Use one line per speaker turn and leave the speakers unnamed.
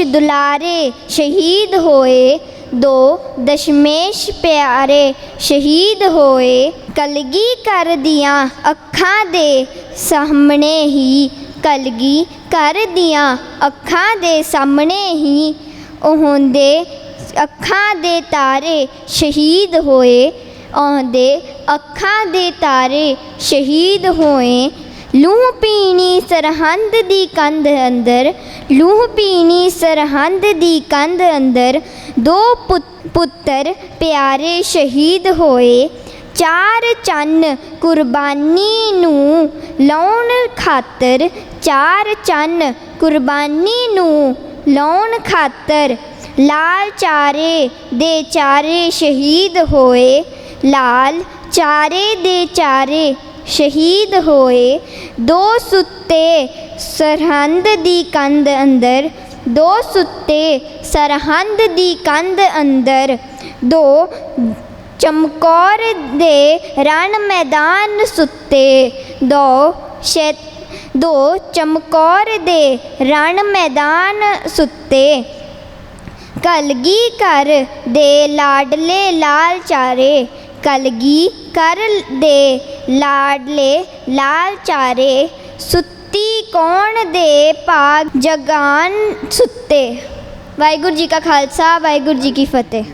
ਦੇਸ਼ ਦੁਲਾਰੇ ਸ਼ਹੀਦ ਹੋਏ, ਦੋ ਦਸ਼ਮੇਸ਼ ਪਿਆਰੇ ਸ਼ਹੀਦ ਹੋਏ, ਕਲਗੀ ਕਰ ਦੀਆਂ ਅੱਖਾਂ ਦੇ ਸਾਹਮਣੇ ਹੀ, ਕਲਗੀ ਕਰ ਦੀਆਂ ਅੱਖਾਂ ਦੇ ਸਾਹਮਣੇ ਹੀ, ਉਹਦੇ ਅੱਖਾਂ ਦੇ ਤਾਰੇ ਸ਼ਹੀਦ ਹੋਏ, ਉਹਦੇ ਅੱਖਾਂ ਦੇ ਤਾਰੇ ਸ਼ਹੀਦ ਹੋਏ ਲੂਹ ਪੀਣੀ ਸਰਹੰਦ ਦੀ ਕੰਧ ਅੰਦਰ ਲੂਹ ਪੀਣੀ ਸਰਹੰਦ ਦੀ ਕੰਧ ਅੰਦਰ, ਦੋ ਪੁੱਤਰ ਪਿਆਰੇ ਸ਼ਹੀਦ ਹੋਏ। ਚਾਰ ਚੰਨ ਕੁਰਬਾਨੀ ਨੂੰ ਲਾਉਣ ਖਾਤਰ, ਚਾਰ ਚੰਨ ਕੁਰਬਾਨੀ ਨੂੰ ਲਾਉਣ ਖਾਤਰ ਲਾਲ ਚਾਰੇ ਦੇ ਚਾਰੇ ਸ਼ਹੀਦ ਹੋਏ। ਲਾਲ ਚਾਰੇ ਦੇ ਚਾਰੇ ਸ਼ਹੀਦ ਹੋਏ, ਦੋ ਸੁੱਤੇ ਸਰਹੰਦ ਦੀ ਕੰਧ ਅੰਦਰ, ਦੋ ਸੁੱਤੇ ਸਰਹੰਦ ਦੀ ਕੰਧ ਅੰਦਰ, ਦੋ ਚਮਕੌਰ ਦੇ ਰਣ ਮੈਦਾਨ ਸੁੱਤੇ, ਦੋ ਸ਼ੇ, ਦੋ ਚਮਕੌਰ ਦੇ ਰਣ ਮੈਦਾਨ ਸੁੱਤੇ। ਕਲਗੀ ਕਰ ਦੇ ਲਾਡਲੇ ਲਾਲ ਚਾਰੇ ਕਲਗੀ ਕਰ ਦੇ ਲਾਡਲੇ ਲਾਲ ਚਾਰੇ, ਸੁੱਤੀ ਕੌਣ ਦੇ ਭਾਗ ਜਗਾਨ ਸੁੱਤੇ। ਵਾਹਿਗੁਰੂ ਜੀ ਕਾ ਖਾਲਸਾ, ਵਾਹਿਗੁਰੂ ਜੀ ਕੀ ਫਤਿਹ।